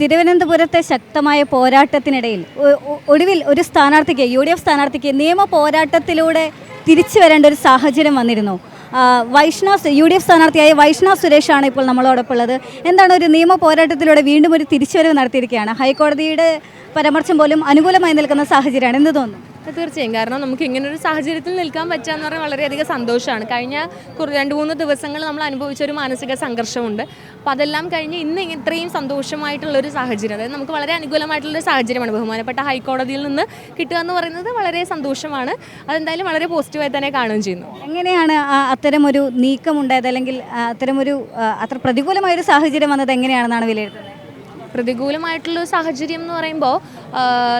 തിരുവനന്തപുരത്തെ ശക്തമായ പോരാട്ടത്തിനിടയിൽ ഒടുവിൽ ഒരു സ്ഥാനാർത്ഥിക്ക് യു ഡി എഫ് സ്ഥാനാർത്ഥിക്ക് നിയമ പോരാട്ടത്തിലൂടെ തിരിച്ചു വരേണ്ട ഒരു സാഹചര്യം വന്നിരുന്നു. വൈഷ്ണവ് യു ഡി എഫ് സ്ഥാനാർത്ഥിയായ വൈഷ്ണവ് സുരേഷാണ് ഇപ്പോൾ നമ്മളോടൊപ്പം ഉള്ളത് എന്താണ് ഒരു നിയമ പോരാട്ടത്തിലൂടെ വീണ്ടും ഒരു തിരിച്ചുവരവ് നടത്തിയിരിക്കുകയാണ്? ഹൈക്കോടതിയുടെ പരാമർശം പോലും അനുകൂലമായി നിൽക്കുന്ന സാഹചര്യമാണ്. എന്ത് തോന്നുന്നു? തീർച്ചയായും. കാരണം നമുക്ക് ഇങ്ങനെ ഒരു സാഹചര്യത്തിൽ നിൽക്കാൻ പറ്റുക എന്ന് പറഞ്ഞാൽ വളരെയധികം സന്തോഷമാണ്. കഴിഞ്ഞ രണ്ട് മൂന്ന് ദിവസങ്ങൾ നമ്മൾ അനുഭവിച്ച ഒരു മാനസിക സംഘർഷമുണ്ട്. അപ്പോൾ അതെല്ലാം കഴിഞ്ഞ് ഇന്ന് ഇത്രയും സന്തോഷമായിട്ടുള്ള ഒരു സാഹചര്യം അതായത് നമുക്ക് വളരെ അനുകൂലമായിട്ടുള്ള ഒരു സാഹചര്യമാണ്. ബഹുമാനപ്പെട്ട ഹൈക്കോടതിയിൽ നിന്ന് കിട്ടുക എന്ന് പറയുന്നത് വളരെ സന്തോഷമാണ്. അതെന്തായാലും വളരെ പോസിറ്റീവായി തന്നെ കാണുകയും ചെയ്യുന്നു. എങ്ങനെയാണ് അത്തരമൊരു നീക്കമുണ്ടായത്? അല്ലെങ്കിൽ അത്തരമൊരു അത്ര പ്രതികൂലമായൊരു സാഹചര്യം വന്നത് എങ്ങനെയാണെന്നാണ് വിലയിരുത്തുന്നത്? പ്രതികൂലമായിട്ടുള്ള സാഹചര്യം എന്ന് പറയുമ്പോൾ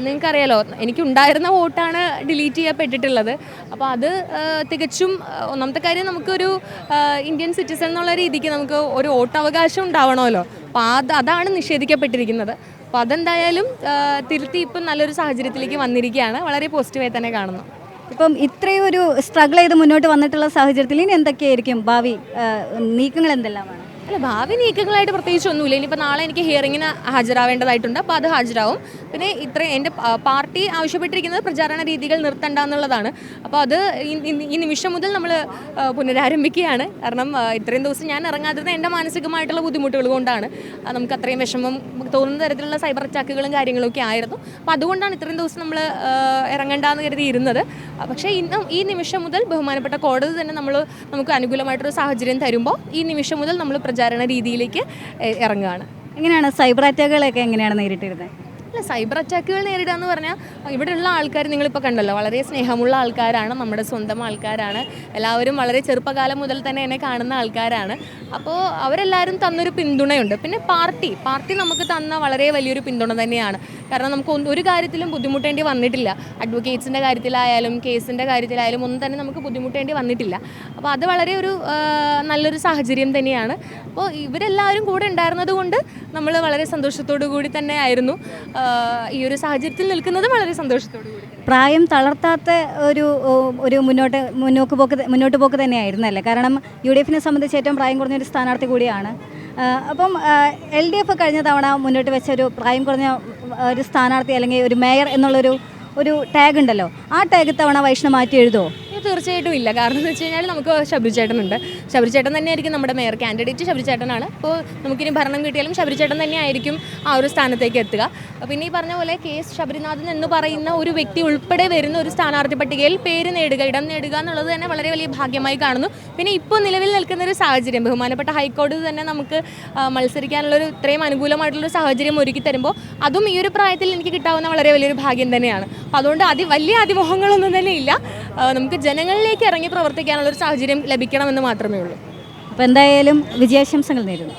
നിങ്ങൾക്കറിയാലോ എനിക്കുണ്ടായിരുന്ന വോട്ടാണ് ഡിലീറ്റ് ചെയ്യപ്പെട്ടിട്ടുള്ളത്. അപ്പോൾ അത് തികച്ചും ഒന്നാമത്തെ കാര്യം നമുക്കൊരു ഇന്ത്യൻ സിറ്റിസൺ എന്നുള്ള രീതിക്ക് നമുക്ക് ഒരു വോട്ടവകാശം ഉണ്ടാവണമല്ലോ. അപ്പോൾ അത് അതാണ് നിഷേധിക്കപ്പെട്ടിരിക്കുന്നത്. അപ്പോൾ അതെന്തായാലും തിരുത്തി ഇപ്പം നല്ലൊരു സാഹചര്യത്തിലേക്ക് വന്നിരിക്കുകയാണ്. വളരെ പോസിറ്റീവായി തന്നെ കാണുന്നു. ഇപ്പം ഇത്രയും ഒരു സ്ട്രഗിൾ ചെയ്ത് മുന്നോട്ട് വന്നിട്ടുള്ള സാഹചര്യത്തിൽ ഇനി എന്തൊക്കെയായിരിക്കും? ഭാവി നീക്കങ്ങൾ എന്തെല്ലാമാണ്? അല്ല ഭാവി നീക്കങ്ങളായിട്ട് പ്രത്യേകിച്ച് ഒന്നുമില്ല. ഇനിയിപ്പോൾ നാളെ എനിക്ക് ഹിയറിങ്ങിന് ഹാജരാവേണ്ടതായിട്ടുണ്ട്. അപ്പോൾ അത് ഹാജരാവും. പിന്നെ ഇത്രയും എന്റെ പാർട്ടി ആവശ്യപ്പെട്ടിരിക്കുന്നത് പ്രചാരണ രീതികൾ നിർത്തണ്ട എന്നുള്ളതാണ്. അപ്പോൾ അത് ഈ- നിമിഷം മുതൽ നമ്മൾ പുനരാരംഭിക്കുകയാണ്. കാരണം ഇത്രയും ദിവസം ഞാൻ ഇറങ്ങാതിരുന്ന എന്റെ മാനസികമായിട്ടുള്ള ബുദ്ധിമുട്ടുകൾ കൊണ്ടാണ്. നമുക്ക് അത്രയും വിഷമം തോന്നുന്ന തരത്തിലുള്ള സൈബർ അറ്റാക്കുകളും കാര്യങ്ങളൊക്കെ ആയിരുന്നു. അപ്പോൾ അതുകൊണ്ടാണ് ഇത്രയും ദിവസം നമ്മൾ ഇറങ്ങണ്ടെന്ന് കരുതി ഇരുന്നത്. പക്ഷേ ഇന്നും ഈ നിമിഷം മുതൽ ബഹുമാനപ്പെട്ട കോടതി തന്നെ നമ്മൾ നമുക്ക് അനുകൂലമായിട്ടൊരു സാഹചര്യം തരുമ്പോൾ ഈ നിമിഷം മുതൽ നമ്മൾ പ്രചാരണ രീതിയിലേക്ക് ഇറങ്ങുകയാണ്. എങ്ങനെയാണ്? സൈബർ അറ്റാക്കുകളൊക്കെ എങ്ങനെയാണ് നേരിട്ടിരുന്നത്? അല്ല സൈബർ അറ്റാക്കുകൾ നേരിടുക എന്ന് പറഞ്ഞാൽ ഇവിടെയുള്ള ആൾക്കാർ നിങ്ങളിപ്പോൾ കണ്ടല്ലോ വളരെ സ്നേഹമുള്ള ആൾക്കാരാണ് നമ്മുടെ സ്വന്തം ആൾക്കാരാണ് എല്ലാവരും വളരെ ചെറുപ്പകാലം മുതൽ തന്നെ എന്നെ കാണുന്ന ആൾക്കാരാണ്. അപ്പോൾ അവരെല്ലാവരും തന്നൊരു പിന്തുണയുണ്ട്. പിന്നെ പാർട്ടി പാർട്ടി നമുക്ക് തന്ന വളരെ വലിയൊരു പിന്തുണ തന്നെയാണ്. കാരണം നമുക്ക് ഒരു കാര്യത്തിലും ബുദ്ധിമുട്ടേണ്ടി വന്നിട്ടില്ല. അഡ്വക്കേറ്റ്സിന്റെ കാര്യത്തിലായാലും കേസിന്റെ കാര്യത്തിലായാലും ഒന്നും തന്നെ നമുക്ക് ബുദ്ധിമുട്ടേണ്ടി വന്നിട്ടില്ല. അപ്പോൾ അത് വളരെ ഒരു നല്ലൊരു സാഹചര്യം തന്നെയാണ്. അപ്പോൾ ഇവരെല്ലാവരും കൂടെ ഉണ്ടായിരുന്നത് കൊണ്ട് നമ്മൾ വളരെ സന്തോഷത്തോടു കൂടി തന്നെ ആയിരുന്നു. ഈ ഒരു സാഹചര്യത്തിൽ നിൽക്കുന്നത് വളരെ സന്തോഷത്തോടു കൂടി പ്രായം തളർത്താത്ത ഒരു ഒരു മുന്നോട്ട് മുന്നോക്ക് പോക്ക് മുന്നോട്ട് പോക്ക് തന്നെയായിരുന്നല്ലേ? കാരണം യു ഡി എഫിനെ സംബന്ധിച്ച് ഏറ്റവും പ്രായം കുറഞ്ഞൊരു സ്ഥാനാർത്ഥി കൂടിയാണ് അപ്പം എൽ ഡി എഫ് കഴിഞ്ഞ തവണ മുന്നോട്ട് വെച്ച ഒരു പ്രായം കുറഞ്ഞ ഒരു സ്ഥാനാർത്ഥി അല്ലെങ്കിൽ ഒരു മേയർ എന്നുള്ളൊരു ഒരു ടാഗ് ഉണ്ടല്ലോ. ആ ടാഗ് തവണ വൈഷ്ണവ് മാറ്റി എഴുതുമോ തീർച്ചയായിട്ടും ഇല്ല. കാരണം എന്ന് വെച്ച് കഴിഞ്ഞാൽ നമുക്ക് ശബരിചേട്ടനുണ്ട് ശബരിചേട്ടൻ തന്നെയായിരിക്കും നമ്മുടെ മേയർ കാൻഡിഡേറ്റ് ശബരിചേട്ടനാണ് അപ്പോൾ നമുക്കിനി ഭരണം കിട്ടിയാലും ശബരിചേട്ടൻ തന്നെയായിരിക്കും ആ ഒരു സ്ഥാനത്തേക്ക് എത്തുക. പിന്നെ ഈ പറഞ്ഞ പോലെ കെ എസ് ശബരിനാഥൻ എന്ന് പറയുന്ന ഒരു വ്യക്തി ഉൾപ്പെടെ വരുന്ന ഒരു സ്ഥാനാർത്ഥി പട്ടികയിൽ പേര് നേടുക ഇടം നേടുക എന്നുള്ളത് തന്നെ വളരെ വലിയ ഭാഗ്യമായി കാണുന്നു. പിന്നെ ഇപ്പോൾ നിലവിൽ നിൽക്കുന്ന ഒരു സാഹചര്യം ബഹുമാനപ്പെട്ട ഹൈക്കോടതി തന്നെ നമുക്ക് മത്സരിക്കാനുള്ള ഒരു ഇത്രയും അനുകൂലമായിട്ടുള്ളൊരു സാഹചര്യം ഒരുക്കി തരുമ്പോൾ അതും ഈ ഒരു പ്രായത്തിൽ എനിക്ക് കിട്ടാവുന്ന വളരെ വലിയൊരു ഭാഗ്യം തന്നെയാണ്. അപ്പോൾ അതുകൊണ്ട് അതി വലിയ അതിമോഹങ്ങളൊന്നും തന്നെ ഇല്ല. നമുക്ക് നമുക്ക് ജനങ്ങളിലേക്ക് ഇറങ്ങി പ്രവർത്തിക്കാനുള്ള ഒരു സാഹചര്യം ലഭിക്കണമെന്ന് മാത്രമേ ഉള്ളൂ. അപ്പോൾ എന്തായാലും വിജയാശംസകൾ നേരുന്നു.